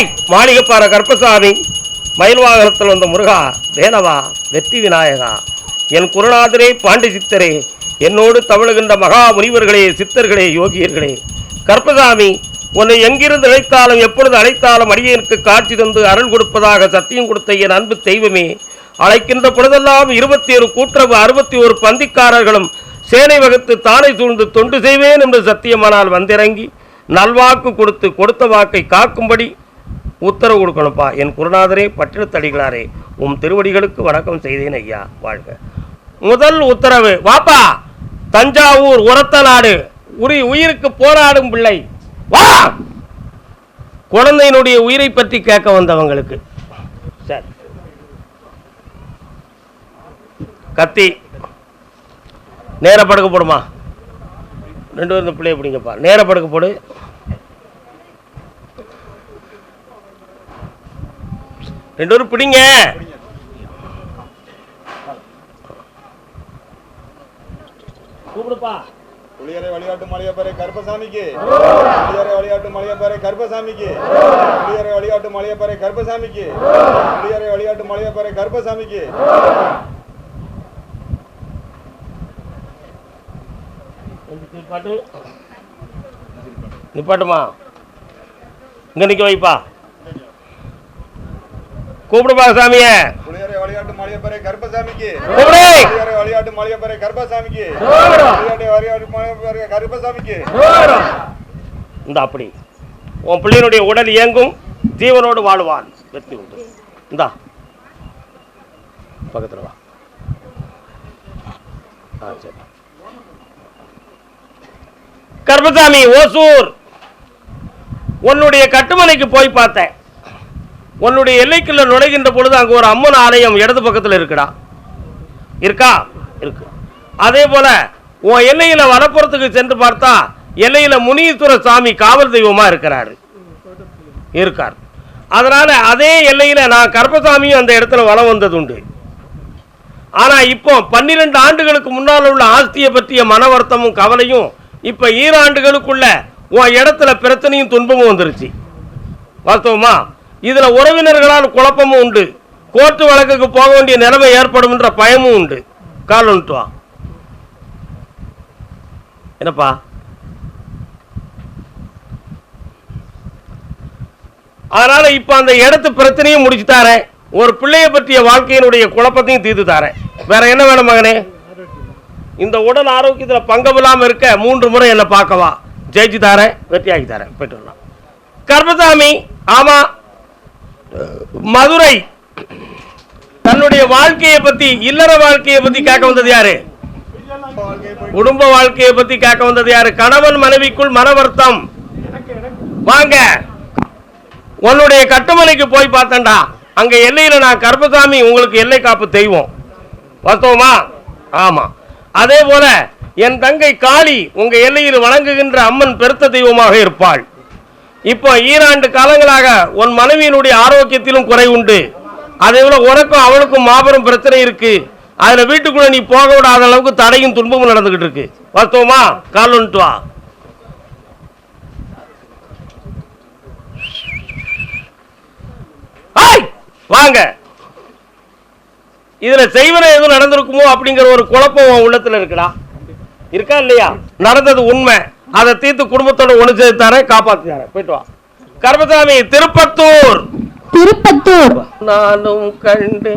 ஏய் மாளிகைப்பாற கற்பசாமி மயில் வாகனத்தில் வந்த முருகா வேணவா வெற்றி விநாயகா என் குருநாதரே பாண்டி சித்தரே என்னோடு தமிழுகின்ற மகா முனிவர்களே சித்தர்களே யோகியர்களே கற்பசாமி உன்னை எங்கிருந்து அழைத்தாலும் எப்பொழுது அழைத்தாலும் அடியனுக்கு காட்சி தந்து அருள் கொடுப்பதாக சத்தியம் கொடுத்த என் அன்பு தெய்வமே அழைக்கின்ற பொழுதெல்லாம் இருபத்தி ஒரு கூட்டுறவு அறுபத்தி ஒரு பந்திக்காரர்களும் சேனை வகுத்து தானை சூழ்ந்து தொண்டு செய்வேன் என்று சத்தியமானால் வந்திறங்கி நல்வாக்கு கொடுத்து கொடுத்த வாக்கை காக்கும்படி உத்தரவு கொடுக்கணும்ப்பா. என் குருநாதரே பட்டினத்தடிகளாரே உம் திருவடிகளுக்கு வணக்கம் செய்தேன் ஐயா. வாழ்க. முதல் உத்தரவு வாப்பா! தஞ்சாவூர் உரத்த நாடு உரி உயிருக்கு போராடும் பிள்ளை. வா! குழந்தையினுடைய உயிரை பற்றி கேட்க வந்தவங்களுக்கு. சரி. கத்தி. நேர படுக்க போடுமா? ரெண்டு பேரும் பிள்ளைய பிடிங்கப்பா. நேர படுக்க போடு. ரெண்டு பேரும் பிடிங்க. கூப்பிடுப்பா. புளியரை வழிகாட்டு மலையப்பறை கருப்பசாமிக்கு. புளியரை வழிகாட்டு மலையப்பறை கருப்பசாமிக்கு. புளியரை வழிகாட்டு மலையப்பறை கருப்பசாமிக்கு. புளியரை வழிகாட்டு மலையப்பறை கருப்பசாமிக்கு. நிப்பாட்டு. நிப்பாட்டுமா? இங்க நிக்க வைப்பா. கூப்பிடுப்பா சாமிய? புளியரை வழிகாட்டு மலையப்பறை கருப்பசாமிக்கு. வழிகாட்டு மலையப்பறை கருப்பசாமிக்கு. மலையப்பறை கருப்பசாமிக்கு. இந்த அப்படி. உன் பிள்ளையினுடைய உடல் இயங்கும். ஜீவனோடு வாழுவான். வெற்றி உண்டு. இந்தா. பக்கத்துல வா. ஆ சரி. கர்மசாமி ஓசூர். உன்னுடைய கட்டுமனைக்கு போய் பார்த்தேன். உன்னுடைய எல்லைக்குள்ள நுழைகின்ற பொழுது அங்கே ஒரு அம்மன் ஆலயம் இடது பக்கத்தில் இருக்குடா. இருக்கா? இருக்கு. அதே போல உன் எல்லையில வலப்புறத்துக்கு சென்று பார்த்தா எல்லையில முனீஸ்வர சாமி காவல் தெய்வமா இருக்கிறாரு. இருக்கார். அதனால அதே எல்லையில நான் கருப்பசாமியும் அந்த இடத்துல வலம் வந்தது உண்டு ஆனா இப்போ பன்னிரெண்டு ஆண்டுகளுக்கு முன்னால் உள்ள ஆஸ்தியை பற்றிய மன வருத்தமும் கவலையும் இப்ப ஈராண்டுகளுக்குள்ள உன் இடத்துல பிரச்சனையும் துன்பமும் வந்துருச்சு. வாஸ்தவமா? இதுல உறவினர்களால் குழப்பமும் உண்டு. கோர்ட்டு வழக்குக்கு போக வேண்டிய நிலைமை ஏற்படும் என்ற பயமும் உண்டு. கால் வந்துட்டு வா. என்னப்பா? அதனால இப்ப அந்த இடத்து பிரச்சனையும் முடிச்சு தாரேன். ஒரு பிள்ளைய பற்றிய வாழ்க்கையினுடைய குழப்பத்தையும் தீர்த்து தாரேன். வேற என்ன வேணும் மகனே? இந்த உடல் ஆரோக்கியத்தில் பங்கம் இல்லாமல் இருக்க மூன்று முறை என்ன பார்க்கவா. ஜெயிச்சு தாரேன் வெற்றியாகி தாரேன். போயிட்டு வரலாம். கர்மசாமி ஆமா மதுரை தன்னுடைய வாழ்க்கையை பத்தி இல்லற வாழ்க்கையை பத்தி கேட்க வந்தது யாரு? குடும்ப வாழ்க்கையை பத்தி கேட்க வந்தது யாரு? கணவன் மனைவிக்குள் மன வருத்தம் வாங்க. உன்னுடைய கட்டுமனைக்கு போய் பார்த்தேன்டா. அங்க எல்லையில நான் கருப்பசாமி உங்களுக்கு எல்லை காப்பு தெய்வம். வாஸ்தவமா ஆமா. அதே போல என் தங்கை காளி உங்க எல்லையில் வணங்குகின்ற அம்மன் பெருத்த தெய்வமாக இருப்பாள். இப்போ ஈராண்டு காலங்களாக உன் மனைவியினுடைய ஆரோக்கியத்திலும் குறை உண்டு. அதே போல உனக்கும் அவளுக்கும் மாபெரும் பிரச்சனை இருக்கு. அதில் வீட்டுக்குள்ள நீ போக விடாத அளவுக்கு தடையும் துன்பமும் நடந்துகிட்டு இருக்கு. வாஸ்தவமா கால் வந்துட்டு வா. வாங்க. இதுல செய்வன எதுவும் நடந்திருக்குமோ அப்படிங்கிற ஒரு குழப்பம் உன் உள்ளத்துல இருக்குடா. இருக்கா இல்லையா? நடந்தது உண்மை. அதை தீர்த்து குடும்பத்தோட ஒண்ணு சேர்த்து தரேன் காப்பாத்தி தரேன் போயிட்டு வா. கர்மசாமி திருப்பத்தூர். திருப்பத்தூர். நானும் கண்டு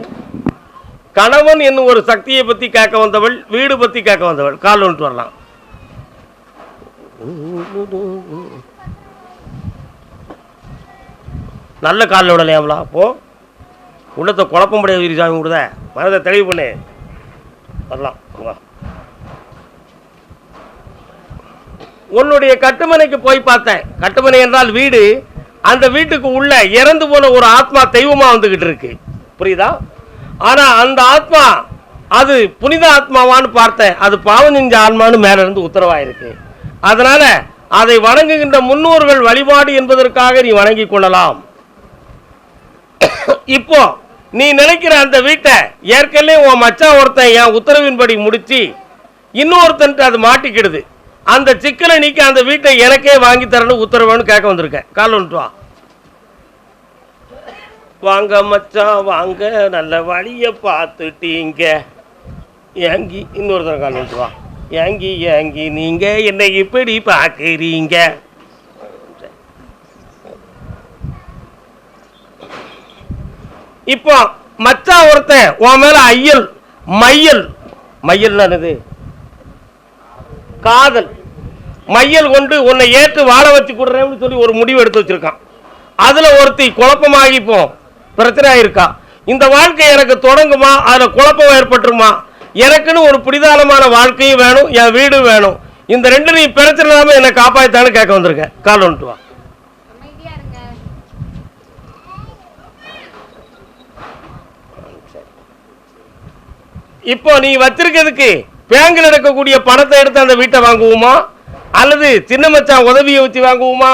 கணவன் என்னும் ஒரு சக்தியை பத்தி கேட்க வந்தவள் வீடு பத்தி கேட்க வந்தவள். கால் வந்துட்டு வரலாம். நல்ல காலில் விடலையாம்லா போ. உள்ளத்தை குழப்பம் முடியாது சாமி விடுத மனதை தெளிவு பண்ணு. வரலாம் வா உன்னுடைய கட்டுமனைக்கு போய் பார்த்தேன். கட்டுமனை என்றால் வீடு. அந்த வீட்டுக்கு உள்ள இறந்து போன ஒரு ஆத்மா தெய்வமா வந்துகிட்டு இருக்கு. புரியுதா? ஆனா அந்த ஆத்மா அது புனித ஆத்மாவான்னு பார்த்தேன். அது பாவம் செஞ்ச ஆத்மான்னு மேல இருந்து உத்தரவாயிருக்கு. அதனால அதை வணங்குகின்ற முன்னோர்கள் வழிபாடு என்பதற்காக நீ வணங்கிக் கொள்ளலாம். இப்போ நீ நினைக்கிற அந்த வீட்டை ஏற்கனவே உன் மச்சான் ஒருத்தன் என் உத்தரவின்படி முடிச்சு இன்னொருத்தன்ட்டு அது மாட்டிக்கிடுது. அந்த சிக்கலை நீக்கி அந்த வீட்டை எனக்கே வாங்கி தரணும் உத்தரவுன்னு கேட்க வந்திருக்கேன். கால் வந்துட்டு வா. வாங்க மச்சான் வாங்க. நல்ல வழியை பார்த்துட்டீங்க. ஏங்கி இன்னொரு கால் வந்துட்டு வா. ஏங்கி ஏங்கி நீங்க என்னை இப்படி பார்க்குறீங்க? இப்போ மச்சான் ஒருத்தன் உன் மேல ஐயல் மையல். மையல் என்னது? காதல். மையல் கொண்டு உன்னை ஏற்று வாழ வச்சு கொடுறேன்னு சொல்லி ஒரு முடிவு எடுத்து வச்சிருக்கான். அதுல ஒருத்தி குழப்பமாகி இப்போ பிரச்சனை ஆயிருக்கா இந்த வாழ்க்கை எனக்கு தொடங்குமா? அதுல குழப்பம் ஏற்பட்டுருமா? எனக்குன்னு ஒரு பிடிதானமான வாழ்க்கையும் வேணும் என் வீடும் வேணும். இந்த ரெண்டு நீ பிரச்சனை இல்லாம என்னை காப்பாத்தான்னு கேட்க வந்திருக்கேன் கால் வந்துட்டு வா. இப்போ நீ வச்சிருக்கிறதுக்கு பேங்கில் இருக்கக்கூடிய பணத்தை எடுத்து அந்த வீட்டை வாங்குவோமா? அல்லது சின்ன மச்சான் உதவியை வச்சு வாங்குவோமா?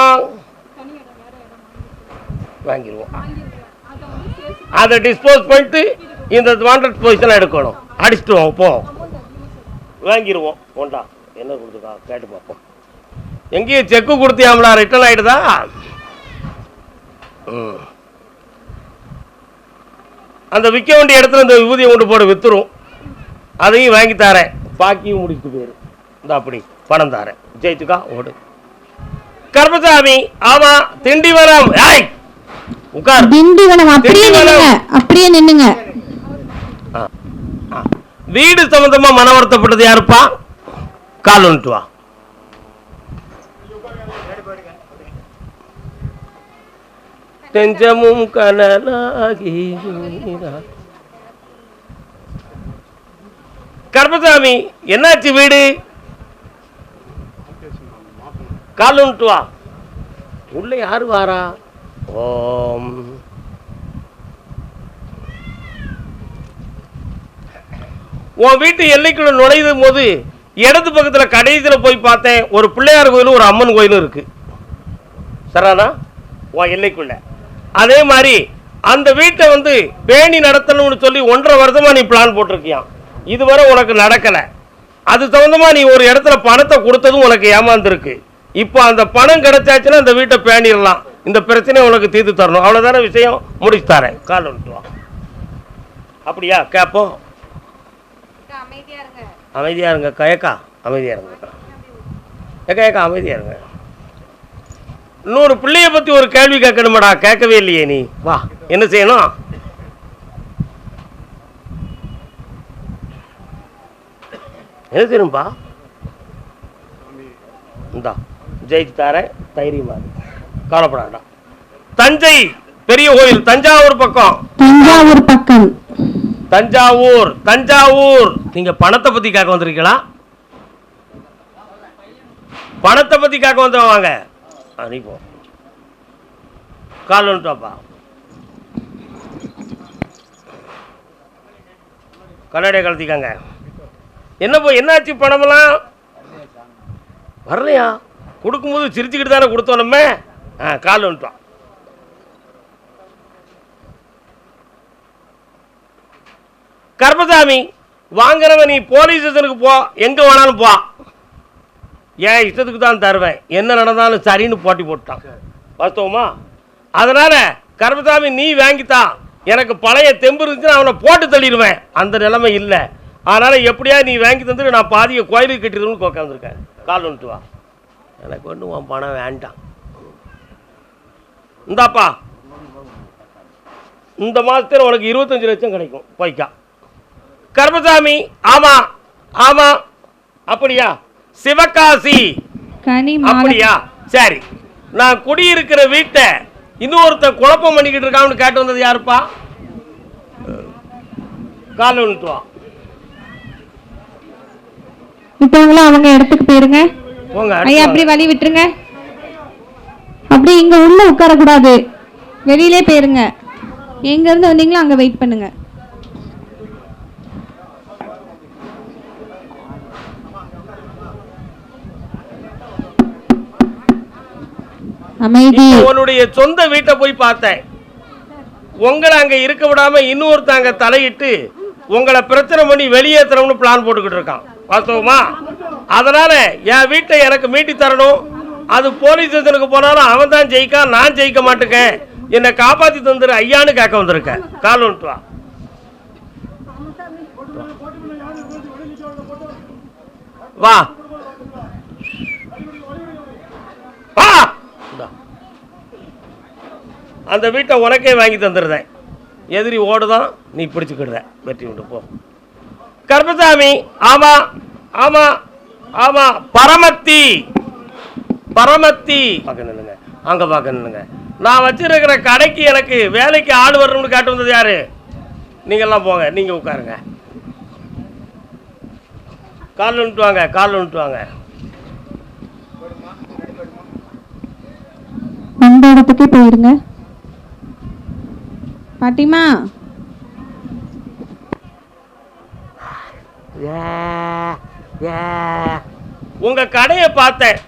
வாங்கிடுவோம். அதை டிஸ்போஸ் பண்ணிட்டு இந்த வாண்டட் பொசிஷனை எடுக்கணும். அடிச்சுட்டு வாங்க போ. வாங்கிடுவோம். ஒண்டா என்ன கொடுத்துக்கா கேட்டு பார்ப்போம். எங்கேயும் செக்கு கொடுத்தியாமலா ரிட்டர்ன் ஆயிடுதா? ம். அந்த விற்க வேண்டிய இடத்துல இந்த விபூதியை கொண்டு போட வித்துரும். அதையும் வாங்கி தரேன். பாக்கியும் முடிச்சுட்டு போயிரு இந்த அப்படி பணம் தரேன். ஜெயிச்சுக்கா ஓடு. கருப்பசாமி ஆமா திண்டிவனம். ஏய் உட்கார். திண்டிவனம் அப்படியே. நின்னுங்க அப்படியே நின்னுங்க. வீடு சம்பந்தமா மன வருத்தப்பட்டது யாருப்பா? கால் வந்துட்டு வா. நெஞ்சமும் கனலாகி கர்மசாமி என்னாச்சு வீடு? கால் வா உள்ள யாரு வாரா? ஓம். உன் வீட்டு எல்லைக்குள்ள நுழையும் போது இடது பக்கத்துல கடைசியில் போய் பார்த்தேன் ஒரு பிள்ளையார் கோயிலும் ஒரு அம்மன் கோயிலும் இருக்கு. சரானா உன் எல்லைக்குள்ள. அதே மாதிரி அந்த வீட்டை வந்து பேணி நடத்தணும்னு சொல்லி ஒன்றரை வருஷமா நீ பிளான் போட்டிருக்கியான் இதுவரை உனக்கு நடக்கல. அது சம்பந்தமா நீ ஒரு இடத்துல பணத்தை கொடுத்ததும் உனக்கு ஏமாந்துருக்கு. இப்போ அந்த பணம் கிடைச்சாச்சுன்னா அந்த வீட்டை பேணிடலாம். இந்த பிரச்சனையை உனக்கு தீர்த்து தரணும். அவ்வளோதானே விஷயம்? முடிச்சு தரேன். கால் அப்படியா? கேட்போம் அக்கா, அமைதியா இருங்க. அமைதியாக இருங்க கயக்கா அமைதியாக இருங்க ஏக்கா ஏக்கா அமைதியாக இருங்க. இன்னொரு பிள்ளைய பற்றி ஒரு கேள்வி கேட்கணுமாடா? கேட்கவே இல்லையே நீ. வா என்ன செய்யணும்? செய்யணும்பா இந்தா ஜெயிச்சு தாரேன் தைரியமா. கவலைப்படாடா தஞ்சை பெரிய கோயில் தஞ்சாவூர் பக்கம். தஞ்சாவூர் பக்கம். தஞ்சாவூர் தஞ்சாவூர். நீங்க பணத்தை பத்தி கேட்க வந்திருக்கீங்களா? பணத்தை பத்தி கேட்க வந்தவங்க வாங்க. அனுப்போ கால் வந்துட்டாப்பா கண்ணாடியை கலத்திக்காங்க என்ன போய் என்னாச்சு பணமெல்லாம்? வரலையா? கொடுக்கும்போது சிரிச்சுக்கிட்டு தானே கொடுத்தோம் நம்ம ஆ கால் வந்துட்டோம். கர்மசாமி வாங்குறவன் நீ போலீஸ் ஸ்டேஷனுக்கு போ எங்கே வேணாலும் போ. ஏன் இஷ்டத்துக்கு தான் தருவேன். என்ன நடந்தாலும் சரின்னு போட்டி போட்டான் வாஸ்தவமா? அதனால் கர்மசாமி நீ வாங்கித்தான் எனக்கு பழைய தெம்பு இருந்துச்சுன்னா அவனை போட்டு தள்ளிடுவேன். அந்த நிலைமை இல்லை. அதனால எப்படியா நீ வாங்கி தந்துட்டு நான் பாதியை கோயிலுக்கு கட்டிடுவேன்னு உட்காந்துருக்கேன் கால் வந்துட்டு வா. எனக்கு ஒன்றும் உன் பணம் வேண்டாம். இந்தாப்பா. இந்த மாதத்தில் உனக்கு இருபத்தஞ்சு லட்சம் கிடைக்கும். போய்க்கா. கர்மசாமி ஆமா ஆமா. அப்படியா? சிவகாசி. அப்படியா? சரி. நான் குடியிருக்கிற வீட்டை இன்னொருத்தன் குழப்பம் பண்ணிக்கிட்டு இருக்கான்னு கேட்டு வந்தது யாருப்பா? காலை வந்துட்டு இப்பவங்களும் அவங்க இடத்துக்கு போயிருங்க. ஐயா அப்படி. வழி விட்டுருங்க. அப்படி இங்க உள்ள உட்கார கூடாது வெளியிலே போயிருங்க. எங்க இருந்து வந்தீங்களோ அங்க வெயிட் பண்ணுங்க. அமைதி. இப்போ உன்னுடைய சொந்த வீட்டை போய் பார்த்தேன். உங்களை அங்க இருக்க விடாம இன்னொருத்தங்க தலையிட்டு உங்களை பிரச்சனை பண்ணி வெளியேற்றணும்னு பிளான் போட்டுக்கிட்டு இருக்கான். வாஸ்தவமா அதனால என் வீட்டை எனக்கு மீட்டி தரணும். அது போலீஸ் ஸ்டேஷனுக்கு போனாலும் அவன் தான் ஜெயிக்கான் நான் ஜெயிக்க மாட்டேங்க என்னை காப்பாத்தி தந்துரு ஐயான்னு கேட்க வந்திருக்கேன் கால் வந்துட்டு வா. வா. வா அந்த வீட்டை உனக்கே வாங்கி தந்துடுறேன் எதிரி ஓடுதான் நீ பிடிச்சிக்கிடுற. வெற்றி விட்டு போ. கருப்பசாமி ஆமா ஆமா ஆமா பரமத்தி பரமத்தி. பார்க்க நில்லுங்க. அங்க பார்க்க நில்லுங்க. நான் வச்சிருக்கிற கடைக்கு எனக்கு வேலைக்கு ஆள் வரணும்னு காட்டு வந்தது யாரு? நீங்கெல்லாம் போங்க நீங்க உட்காருங்க. கால் வந்துட்டு வாங்க கால் வந்துட்டு வாங்க. அந்த இடத்துக்கே போயிருங்க. பாட்டிமா உங்க கடையை பார்த்தேன்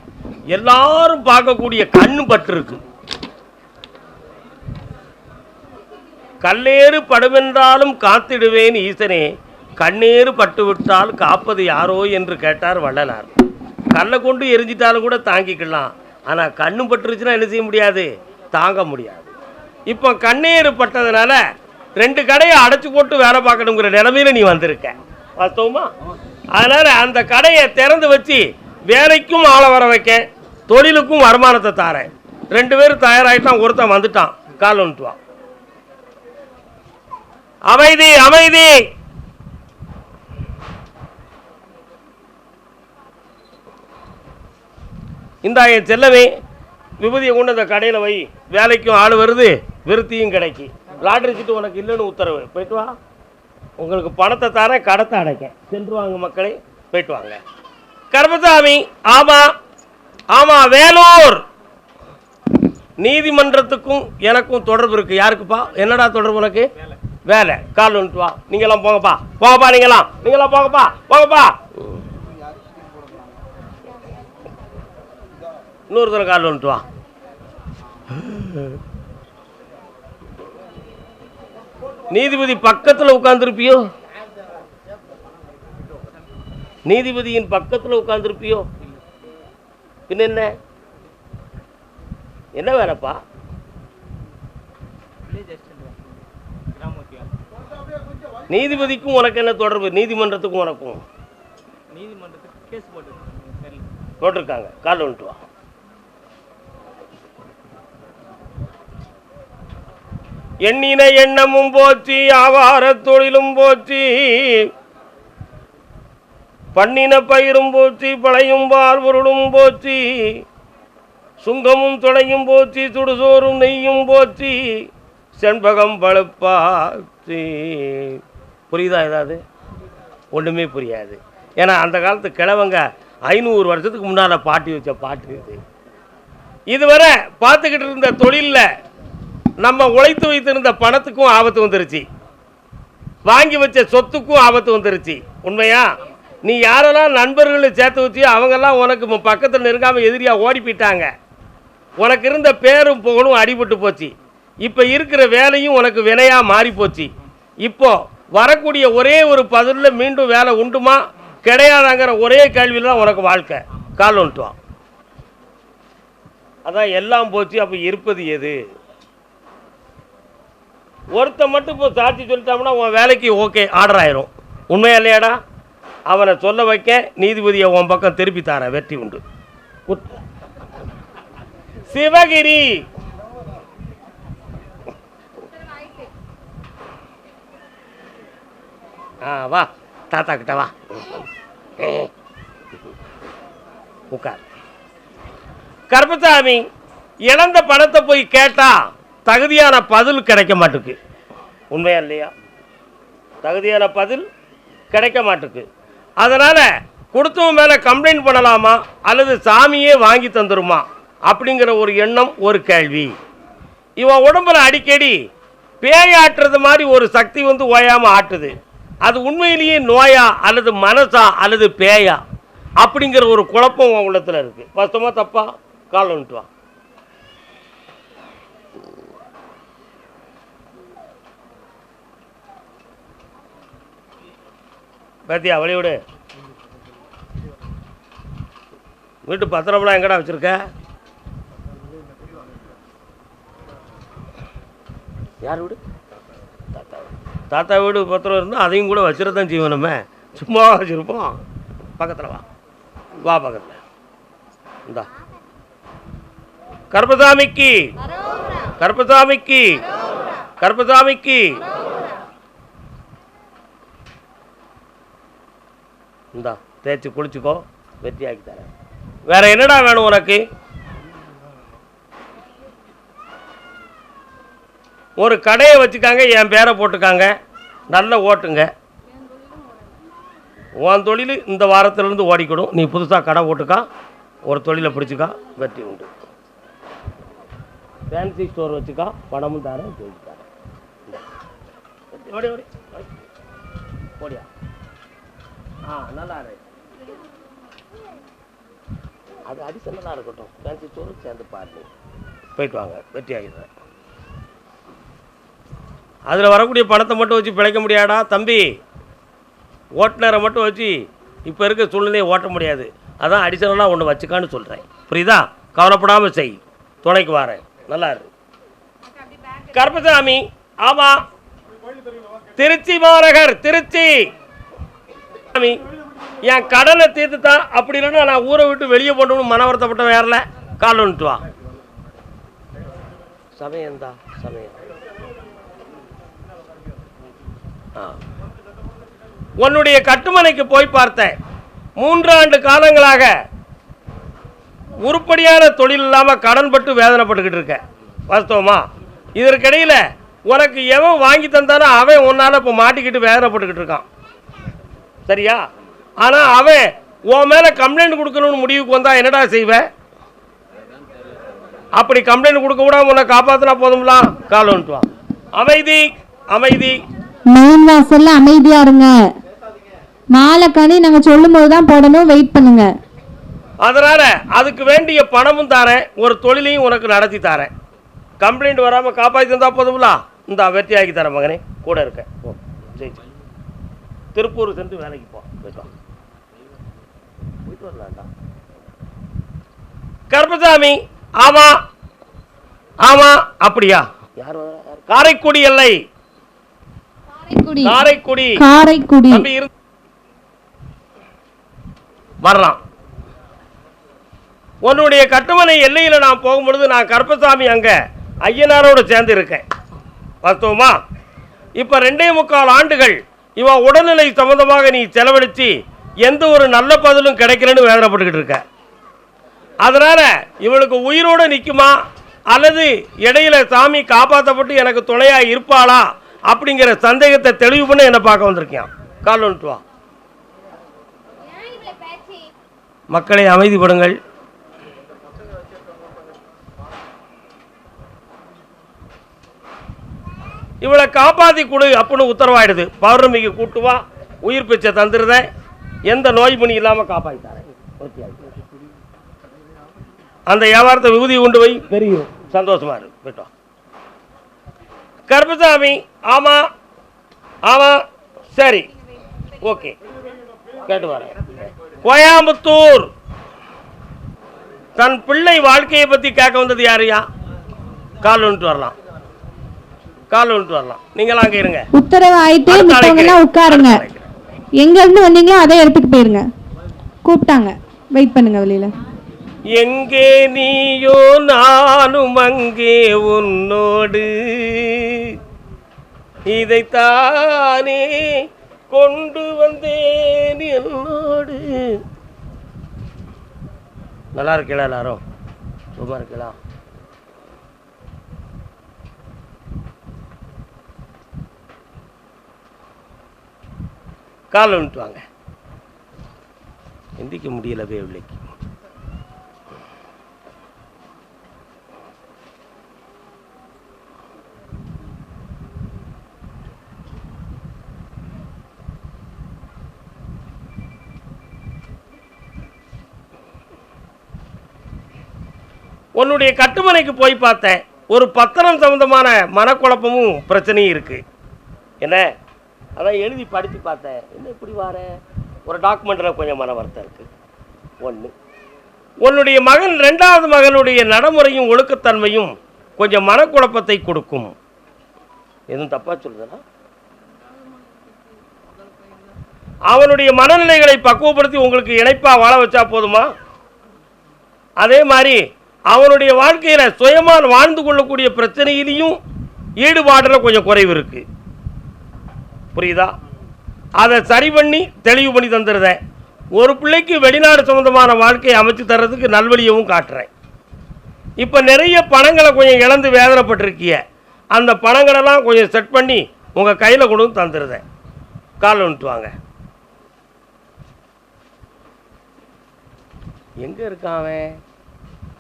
எல்லாரும் பார்க்கக்கூடிய கண்ணு பட்டிருக்கு கல்லேறு படுமென்றாலும் காத்திடுவேன் ஈசனே. கண்ணேறு பட்டு விட்டால் காப்பது யாரோ என்று கேட்டார் வள்ளலார். கல்லை கொண்டு எரிஞ்சிட்டாலும் கூட தாங்கிக்கலாம். ஆனால் கண்ணு பட்டுருச்சுன்னா என்ன செய்ய முடியாது? தாங்க முடியாது. இப்போ கண்ணேறு பட்டதுனால ரெண்டு கடையை அடைச்சி போட்டு வேலை பார்க்கணுங்கிற நிலமையில நீ வந்திருக்க. வாஸ்தவமா அதனால அந்த கடையை திறந்து வச்சு வேலைக்கும் ஆளை வர வைக்க தொழிலுக்கும் வருமானத்தை தாரேன். ரெண்டு பேரும் தயாராகிட்டான் ஒருத்தன் வந்துட்டான் கால் வந்துட்டு வா. அமைதி அமைதி! இந்த என் செல்லவே விபூதியை கொண்டு அந்த கடையில் வை. வேலைக்கும் ஆள் வருது விருத்தியும் கிடைக்கி. லாட்ரி சீட்டு உனக்கு இல்லைன்னு உத்தரவு. போயிட்டு வா. உங்களுக்கு பணத்தை தரேன் கடத்தை அடைக்க. சென்று வாங்க மக்களை போயிட்டு வாங்க. கருமசாமி ஆமா ஆமா வேலூர். நீதிமன்றத்துக்கும் எனக்கும் தொடர்பு இருக்கு. யாருக்குப்பா? என்னடா தொடர்பு உனக்கு? வேலை. கால் வந்துட்டு வா. நீங்களாம் போங்கப்பா. போங்கப்பா நீங்களாம் நீங்களாம் போங்கப்பா. போங்கப்பா. இன்னொரு தடவை கால் வந்துட்டு வா. நீதிபதி பக்கத்தில் உட்கார்ந்துருப்பியோ? நீதிபதியின் பக்கத்தில் உட்கார்ந்துருப்பியோ? பின்ன என்ன? என்ன வேலைப்பா நீதிபதிக்கும் உனக்கு என்ன தொடர்பு? நீதிமன்றத்துக்கும் உனக்கும்? நீதிமன்றத்துக்கு கேஸ் போட்டிருக்காங்க. கால் வந்துட்டு வா. எண்ணின எண்ணமும் போச்சு ஆவார தொழிலும் போச்சு பண்ணின பயிரும் போச்சு பழையும் பால் பொருளும் போச்சு சுங்கமும் துளையும் போச்சு சுடுசோறும் நெய்யும் போச்சு செண்பகம் பழுப்பாச்சு புரியுதா ஏதாவது? ஒன்றுமே புரியாது. ஏன்னா அந்த காலத்து கிழவங்க ஐநூறு வருஷத்துக்கு முன்னால் பாட்டி வச்ச பாட்டு இது. இதுவரை பார்த்துக்கிட்டு இருந்த தொழிலில் நம்ம உழைத்து வைத்திருந்த பணத்துக்கும் ஆபத்து வந்துருச்சு. வாங்கி வச்ச சொத்துக்கும் ஆபத்து வந்துருச்சு. உண்மையா? நீ யாரெல்லாம் நண்பர்களை சேர்த்து வச்சியோ அவங்கெல்லாம் உனக்கு பக்கத்தில் நெருங்காமல் எதிரியாக ஓடி போயிட்டாங்க உனக்கு இருந்த பேரும் புகழும் அடிபட்டு போச்சு. இப்போ இருக்கிற வேலையும் உனக்கு வினையாக மாறி போச்சு இப்போ வரக்கூடிய ஒரே ஒரு பதிலில் மீண்டும் வேலை உண்டுமா? கிடையாதாங்கிற ஒரே கேள்வியில் தான் உனக்கு வாழ்க்கை. கால் வந்துட்டு அதான் எல்லாம் போச்சு அப்போ இருப்பது எது? ஒருத்தன் மட்டும் இப்போ சாட்சி சொல்லிட்டோம்னா உன் வேலைக்கு ஓகே ஆர்டர் ஆயிரும். உண்மையா இல்லையாடா? அவனை சொல்ல வைக்க நீதிபதியை உன் பக்கம் திருப்பி தார வெற்றி உண்டு. சிவகிரி! ஆ வா. தாத்தா கிட்ட வா. உட்கார். கருப்பசாமி இழந்த பணத்தை போய் கேட்டா தகுதியான பதில் கிடைக்க மாட்டுக்கு. உண்மையா இல்லையா? தகுதியான பதில் கிடைக்க மாட்டுக்கு. அதனால் கொடுத்தவன் மேலே கம்ப்ளைண்ட் பண்ணலாமா? அல்லது சாமியே வாங்கி தந்துருமா? அப்படிங்கிற ஒரு எண்ணம் ஒரு கேள்வி. இவன் உடம்புல அடிக்கடி பேயாட்டுறது மாதிரி ஒரு சக்தி வந்து ஓயாமல் ஆட்டுது. அது உண்மையிலேயே நோயா அல்லது மனசா அல்லது பேயா? அப்படிங்கிற ஒரு குழப்பம் உன் உள்ளத்தில் இருக்குது வாஸ்தவமா தப்பா? கால் வந்துட்டு வா பாத்தியா வழி விடு வீட்டு பத்திரம்லாம் எங்கடா வச்சிருக்க? யார் வீடு? தாத்தா தாத்தா வீடு பத்திரம் இருந்தால் அதையும் கூட வச்சிடத்தான் செய்வோம் சும்மா வச்சுருப்போம். பக்கத்தில் வா. வா பக்கத்தில். இந்தா. கருப்பசாமிக்கு. கருப்பசாமிக்கு. கருப்பசாமிக்கு. இந்தா தேய்ச்சி குளிச்சுக்கோ வெற்றியாக்கி தரேன். வேற என்னடா வேணும் உனக்கு? ஒரு கடையை வச்சுக்காங்க என் பேரை போட்டுக்காங்க. நல்ல ஓட்டுங்க. உன் தொழில் இந்த வாரத்திலேருந்து ஓடிக்கிடும். நீ புதுசாக கடை போட்டுக்கா ஒரு தொழிலை பிடிச்சிக்கா வெற்றி உண்டு. ஃபேன்சி ஸ்டோர் வச்சுக்கா பணமும் தரேன் தொழில் தரேன். ஓடி ஓடி. ஓடியா? ஆ நல்லா இரு. அது அடிஷனலாக இருக்கட்டும். ஃபேன்சி ஸ்டோரும் சேர்ந்து பாரு போயிட்டு வாங்க வெற்றி ஆகிடுறேன் அதில் வரக்கூடிய பணத்தை மட்டும் வச்சு பிழைக்க முடியாடா தம்பி. ஓட்டுநரை மட்டும் வச்சு இப்போ இருக்க சூழ்நிலையை ஓட்ட முடியாது. அதான் அடிஷனலாக ஒன்று வச்சுக்கான்னு சொல்கிறேன் புரியுதா? கவலைப்படாமல் செய். துணைக்கு வரேன். நல்லா இரு. கருப்பசாமி ஆமாம் திருச்சி மாநகர் திருச்சி. சாமி என் கடனை தீர்த்துத்தான் அப்படி இல்லைன்னா நான் ஊரை விட்டு வெளியே போட்டோம்னு மன வருத்தப்பட்ட வேறல கால் வந்துட்டு வா. சமயந்தா சமயம். ஆ. உன்னுடைய கட்டுமனைக்கு போய் பார்த்தேன். மூன்றாண்டு காலங்களாக உருப்படியான தொழில் இல்லாமல் கடன்பட்டு வேதனைப்பட்டுக்கிட்டு இருக்க. வாஸ்தவமா? இதற்கிடையில் உனக்கு எவன் வாங்கி தந்தானோ அவன் உன்னால் இப்போ மாட்டிக்கிட்டு வேதனைப்பட்டுக்கிட்டு இருக்கான். சரியா? ஆனால் அவன் உன் மேலே கம்ப்ளைண்ட் கொடுக்கணும்னு முடிவுக்கு வந்தா என்னடா செய்வ? அப்படி கம்ப்ளைண்ட் கொடுக்க விடாம உன்னை காப்பாற்றினா போதும்லாம் கால் வந்துட்டு வா. அமைதி அமைதி. மெயின் வாசல்ல அமைதியா இருங்க. மாலைக்கணி நாங்க சொல்லும் தான் போடணும். வெயிட் பண்ணுங்க. அதனால் அதுக்கு வேண்டிய பணமும் தரேன். ஒரு தொழிலையும் உனக்கு நடத்தி தரேன். கம்ப்ளைண்ட் வராமல் காப்பாற்றி தந்தா போதுங்களா இந்த வெற்றி ஆக்கி தரேன் மகனே. கூட இருக்கேன் திருப்பூர் சென்று வேலைக்கு போ. போயிட்டு. போயிட்டு வரலாம்டா. கருப்பசாமி ஆமா ஆமா அப்படியா? யார்? காரைக்குடி எல்லை. காரைக்குடி. காரைக்குடி. வரலாம். உன்னுடைய கட்டுமனை எல்லையில் நான் போகும்பொழுது நான் கருப்பசாமி அங்கே ஐயனாரோடு சேர்ந்து இருக்கேன். வாஸ்தவமா? இப்போ ரெண்டே முக்கால் ஆண்டுகள் இவன் உடல்நிலை சம்பந்தமாக நீ செலவழித்து எந்த ஒரு நல்ல பதிலும் கிடைக்கலன்னு வேதனைப்பட்டுக்கிட்டு இருக்க. அதனால் இவளுக்கு உயிரோடு நிற்குமா அல்லது இடையில சாமி காப்பாற்றப்பட்டு எனக்கு துணையாக இருப்பாளா? அப்படிங்கிற சந்தேகத்தை தெளிவு பண்ண என்னை பார்க்க வந்திருக்கேன் கால் வந்துட்டு வா. மக்களை அமைதிப்படுங்கள். இவளை காப்பாற்றி கொடு அப்படின்னு உத்தரவாயிடுது. பௌர்ணமிக்கு கூட்டுவா உயிர் பிச்சை தந்துருதேன் எந்த நோய் பணி இல்லாமல் ஓகே. அந்த வியாபாரத்தை விகுதி கொண்டு போய் பெரிய சந்தோஷமா இருக்கு போயிட்டோம் கருப்பசாமி ஆமா ஆமா சரி. ஓகே. கேட்டு வரேன். கோயம்புத்தூர். தன் பிள்ளை வாழ்க்கையை பற்றி கேட்க வந்தது யாரையா கால் வந்துட்டு வரலாம். கால் வந்துட்டு வரலாம். நீங்களாம் அங்கே இருங்க. உத்தரவு ஆயிட்டு அடுத்த மித்தவங்க எல்லாம் அழைக்கிறேன். உட்காருங்க. அடுத்த அழைக்கிறேன். எங்க இருந்து வந்தீங்களோ அதே இடத்துக்கு போயிருங்க. கூப்பிட்டாங்க. வெயிட் பண்ணுங்க வெளியில. எங்கே நீயோ நானும் அங்கே உன்னோடு. இதைத்தானே கொண்டு வந்தேன் என்னோடு. நல்லா இருக்கீங்களா எல்லாரும்? சும்மா இருக்கீங்களா? கால் விட்டுவாங்க வாங்க எந்திக்க முடியல வேவிலைக்கு. உன்னுடைய கட்டுமனைக்கு போய் பார்த்தேன். ஒரு பத்திரம் சம்பந்தமான மனக்குழப்பமும் பிரச்சனையும் இருக்கு. என்ன? அதான் எழுதி படித்து பார்த்தேன். என்ன இப்படி வார? ஒரு டாக்குமெண்ட்டில் கொஞ்சம் மன வருத்தம் இருக்குது ஒன்று உன்னுடைய மகன் ரெண்டாவது மகனுடைய நடைமுறையும் ஒழுக்கத்தன்மையும் கொஞ்சம் மனக்குழப்பத்தை கொடுக்கும். எதுவும் தப்பாக சொல்லுதுன்னா அவனுடைய மனநிலைகளை பக்குவப்படுத்தி உங்களுக்கு இணைப்பாக வாழ வச்சா போதுமா? அதே மாதிரி அவனுடைய வாழ்க்கையில் சுயமாக வாழ்ந்து கொள்ளக்கூடிய பிரச்சனையிலையும் ஈடுபாடில் கொஞ்சம் குறைவு இருக்குது புரியுதா? அதை சரி பண்ணி தெளிவு பண்ணி தந்துடுறேன் ஒரு பிள்ளைக்கு வெளிநாடு சம்மந்தமான வாழ்க்கையை அமைச்சு தர்றதுக்கு நல்வழியவும் காட்டுறேன். இப்போ நிறைய பணங்களை கொஞ்சம் இழந்து வேதனைப்பட்டிருக்கிய அந்த பணங்களெல்லாம் கொஞ்சம் செட் பண்ணி உங்கள் கையில் கொண்டு வந்து தந்துடுறேன் கால் வந்துட்டு வாங்க. எங்கே இருக்கான் அவன்?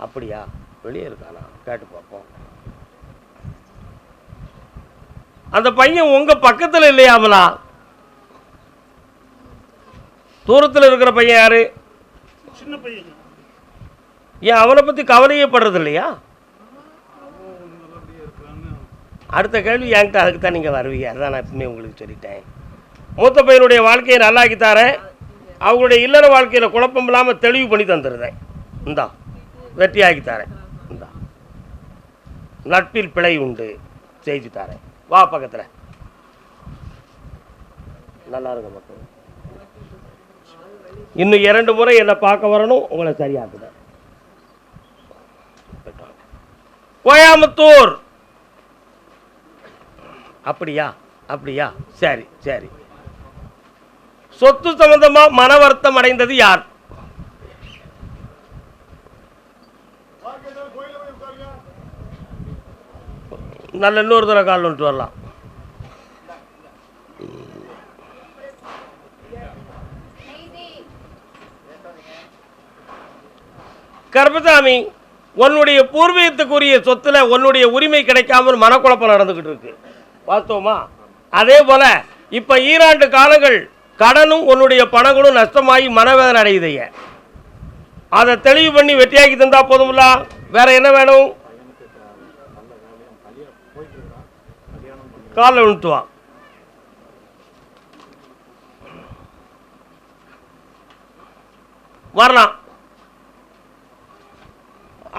அப்படியா? வெளியே இருக்கானா? கேட்டு பார்ப்போம். அந்த பையன் உங்கள் பக்கத்தில் இல்லையாமலா? தூரத்தில் இருக்கிற பையன் யாரு? சின்ன பையன். ஏன் அவனை பற்றி கவலையே படுறது இல்லையா அடுத்த கேள்வி என்கிட்ட அதுக்கு தான் நீங்கள் வருவீங்க. அதான் நான் எப்பவுமே உங்களுக்கு சொல்லிட்டேன். மூத்த பையனுடைய வாழ்க்கையை நல்லாக்கி தரேன். அவங்களுடைய இல்லற வாழ்க்கையில் குழப்பம் இல்லாமல் தெளிவு பண்ணி தந்துடுறேன். இந்தா வெற்றியாக்கி தரேன். இந்தா. நட்பில் பிழை உண்டு. செய்து தரேன். வா பக்கத்தில். நல்லா இருங்க மக்கள். இன்னும் இரண்டு முறை என்னை பார்க்க வரணும் உங்களை சரியாக்குது கோயாமுத்தூர் அப்படியா அப்படியா? சரி சரி. சொத்து சம்பந்தமா மன வருத்தம் அடைந்தது யார்? நல்ல இன்னொரு தடவை கால் வந்துட்டு வரலாம். கர்பசாமி உன்னுடைய பூர்வீகத்துக்குரிய சொத்துல உன்னுடைய உரிமை கிடைக்காமல் மனக்குழப்பம் நடந்துகிட்டு இருக்கு. வாஸ்தவமா? அதே போல இப்ப ஈராண்டு காலங்கள் கடனும் உன்னுடைய பணங்களும் நஷ்டமாகி மனவேதனை அடையுதைய. அதை தெளிவு பண்ணி வெட்டியாக்கி தந்தா போதும்ல வேற என்ன வேணும்? காலில் விழுத்துவான் வரலாம்.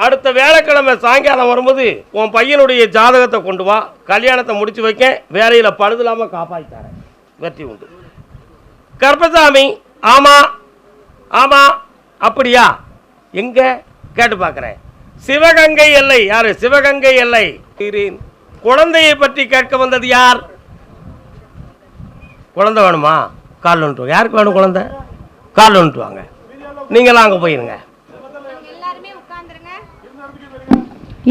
அடுத்த வேலைக்கிழமை சாயங்காலம் வரும்போது உன் பையனுடைய ஜாதகத்தை கொண்டு வா. கல்யாணத்தை முடிச்சு வைக்க வேலையில் பழுதில்லாமல் காப்பாற்றி வெற்றி உண்டு. கர்பசாமி ஆமாம் ஆமாம் அப்படியா? எங்கே? கேட்டு பார்க்குறேன். சிவகங்கை எல்லை யார்? சிவகங்கை எல்லை. இருக்கிறேன். குழந்தையை பற்றி கேட்க வந்தது யார்? குழந்தை வேணுமா? கால் வந்துட்டு வாங்க. யாருக்கு வேணும் குழந்தை? கால் வந்துட்டு வாங்க நீங்களாம் அங்கே போயிருங்க. அவங்க எல்லாருமே உட்கார்ந்துருங்க.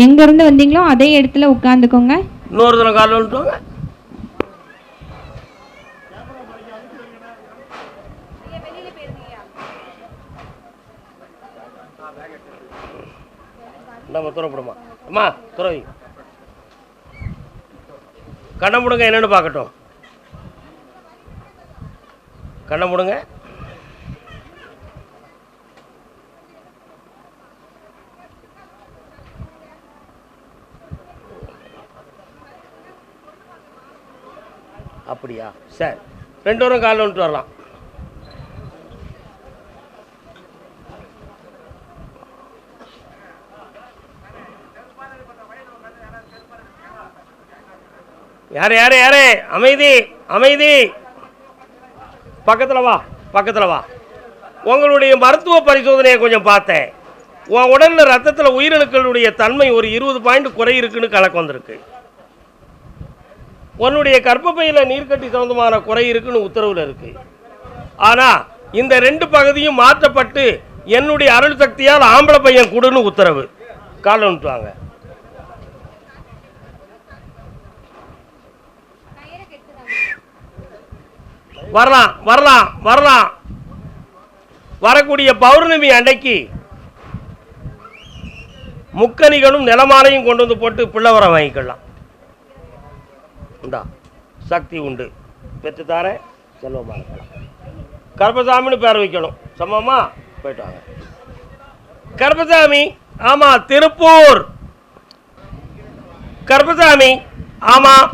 எங்க இருந்து வந்தீங்களோ அதே இடத்துல உட்காந்துக்கோங்க இன்னொரு தினம் கால் போயிருங்கய்யா நம்ம துறப்படுமா அம்மா துறவி. கண்ணை முடுங்க என்னென்னு பார்க்கட்டும். கண்ணை முடுங்க. அப்படியா? சரி. ரெண்டு வரும் காலில் வந்துட்டு வரலாம். யார் யார் யார்? அமைதி அமைதி. பக்கத்தில் வா பக்கத்தில் வா. உங்களுடைய மருத்துவ பரிசோதனையை கொஞ்சம் பார்த்தேன். உன் உடலில் ரத்தத்தில் உயிரணுக்களுடைய தன்மை ஒரு இருபது பாயிண்ட் குறை இருக்குன்னு கணக்கு வந்திருக்கு. உன்னுடைய கர்ப்பப்பையில் நீர்க்கட்டி சம்பந்தமான குறை இருக்குன்னு உத்தரவில் இருக்கு. ஆனால் இந்த ரெண்டு பகுதியும் மாற்றப்பட்டு என்னுடைய அருள் சக்தியால் ஆம்பளை பையன் கொடுன்னு உத்தரவு. காலை விட்டுவாங்க வரலாம் வரலாம் வரலாம். வரக்கூடிய பௌர்ணமி அன்னைக்கு முக்கணிகளும் நிலமாலையும் கொண்டு வந்து போட்டு பிள்ளவரம் வாங்கிக்கலாம். இந்தா சக்தி உண்டு. பெற்று தாரேன் செல்வமாக இருக்கலாம். கர்பசாமின்னு பேர் வைக்கணும். சமமா? போயிட்டு வாங்க. கர்பசாமி ஆமாம் திருப்பூர். கர்பசாமி ஆமாம்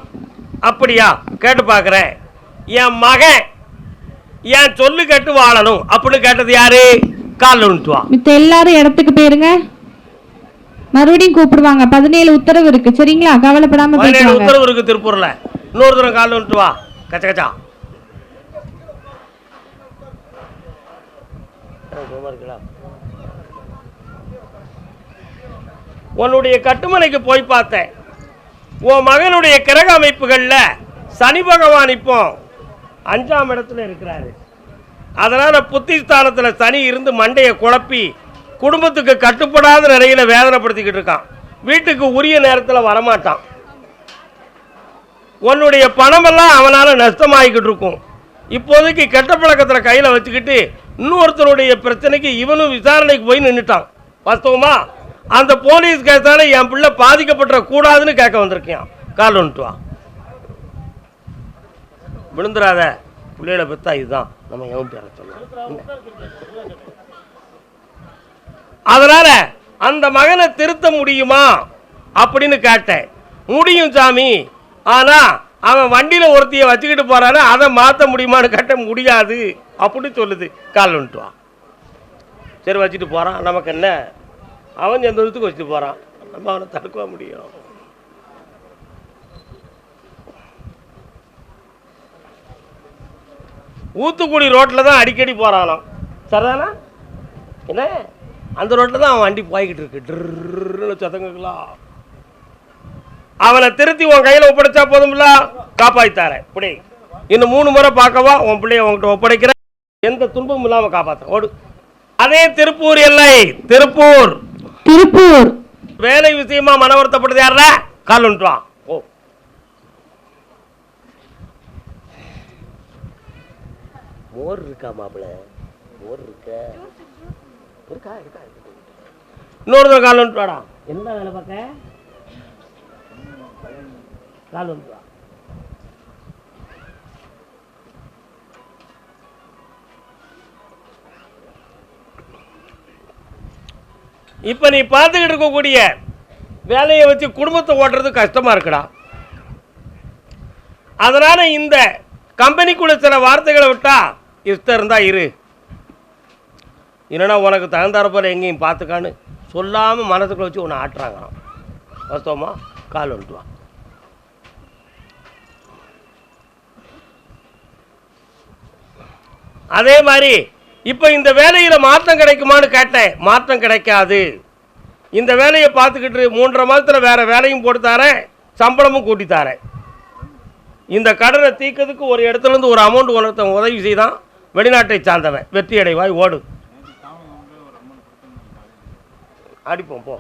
அப்படியா? கேட்டு பார்க்குறேன். என் மகன் என் சொல்லு கேட்டு வாழணும். அப்படின்னு கேட்டது யாரு? காலில் விழுந்து வா மித்த எல்லாரும் இடத்துக்கு போயிருங்க. மறுபடியும் கூப்பிடுவாங்க. பதினேழு உத்தரவு இருக்கு. சரிங்களா? கவலைப்படாம பதினேழு உத்தரவு இருக்கு திருப்பூரில். இன்னொரு தூரம் காலில் விட்டு வா கச்ச கச்சா. உன்னுடைய கட்டுமனைக்கு போய் பார்த்தேன். உன் மகனுடைய கிரக அமைப்புகளில் சனி பகவான் இப்போ அஞ்சாம் இடத்துல இருக்கிறாரு. அதனால் புத்திஸ்தானத்தில் சனி இருந்து மண்டையை குழப்பி குடும்பத்துக்கு கட்டுப்படாத நிலையில் வேதனைப்படுத்திக்கிட்டு இருக்கான். வீட்டுக்கு உரிய நேரத்தில் வரமாட்டான். உன்னுடைய பணமெல்லாம் அவனால் நஷ்டமாகிக்கிட்டு இருக்கும். இப்போதைக்கு கெட்ட பழக்கத்தில் கையில் வச்சுக்கிட்டு இன்னொருத்தருடைய பிரச்சனைக்கு இவனும் விசாரணைக்கு போய் நின்றுட்டான் வாஸ்தவமா? அந்த போலீஸ் கேஸால என் பிள்ளை பாதிக்கப்பட்ட கூடாதுன்னு கேட்க வந்திருக்கியான் கால் வந்துட்டு வா. விழுந்துடாத பிள்ளைகளை பெத்தா இதுதான். நம்ம எவன் பேர சொல்லலாம் அதனால அந்த மகனை திருத்த முடியுமா அப்படின்னு கேட்டேன். முடியும் சாமி. ஆனா அவன் வண்டியில் ஒருத்திய வச்சுக்கிட்டு போறானே அதை மாற்ற முடியுமான்னு கேட்ட முடியாது அப்படின்னு சொல்லுது. கால் வந்துட்டுவான் சரி வச்சுட்டு போறான். நமக்கு என்ன? அவன் எந்த விதத்துக்கு வச்சுட்டு போறான். நம்ம அவனை தடுக்க முடியும்? ஊத்துக்குடி ரோட்டில் தான் அடிக்கடி போகிறானாம் சரிதானா? என்ன? அந்த ரோட்டில் தான் அவன் வண்டி போய்கிட்டு இருக்கு. ட்ருன்னு சதங்கலாம் அவனை திருத்தி உன் கையில் ஒப்படைச்சா போதும்ல? காப்பாற்றித்தாரேன் இப்படி இன்னும் மூணு முறை பார்க்கவா? உன் பிள்ளைய உன்கிட்ட ஒப்படைக்கிறேன். எந்த துன்பமும் இல்லாமல் காப்பாற்ற ஓடு. அதே திருப்பூர் எல்லை. திருப்பூர். திருப்பூர். வேலை விஷயமா மன வருத்தப்படுது யாரா கால் வந்துட்டு வா ஓ மோர் இருக்கா மாப்பிள்ள மோர் இருக்க? இருக்கா இருக்கா இருக்கா. இன்னொரு தடவை கால் வந்துட்டு வாடா. என்ன வேலை பார்க்க? கால் வந்துட்டு வா. இப்போ நீ பார்த்துக்கிட்டு இருக்கக்கூடிய வேலையை வச்சு குடும்பத்தை ஓட்டுறது கஷ்டமாக இருக்குடா. அதனால் இந்த கம்பெனிக்குள்ள சில வார்த்தைகளை விட்டா இஷ்டம் இருந்தால் இரு. இல்லைன்னா உனக்கு தகுந்தாற எங்கேயும் பார்த்துக்கான்னு சொல்லாமல் மனசுக்குள்ள வச்சு உன்னை ஆட்டுறாங்களாம். வாஸ்தவமா? கால் வந்துட்டுவான் அதே மாதிரி இப்போ இந்த வேலையில் மாற்றம் கிடைக்குமான்னு கேட்டேன். மாற்றம் கிடைக்காது. இந்த வேலையை பார்த்துக்கிட்டு மூன்றரை மாதத்தில் வேறு வேலையும் போட்டு தரேன் சம்பளமும் கூட்டி தரேன். இந்த கடனை தீர்க்கறதுக்கு ஒரு இடத்துல இருந்து ஒரு அமௌண்ட் ஒருத்தன் உதவி செய்தான். வெளிநாட்டை சார்ந்தவன். வெற்றி அடைவாய் ஓடு அடிப்போம் போ.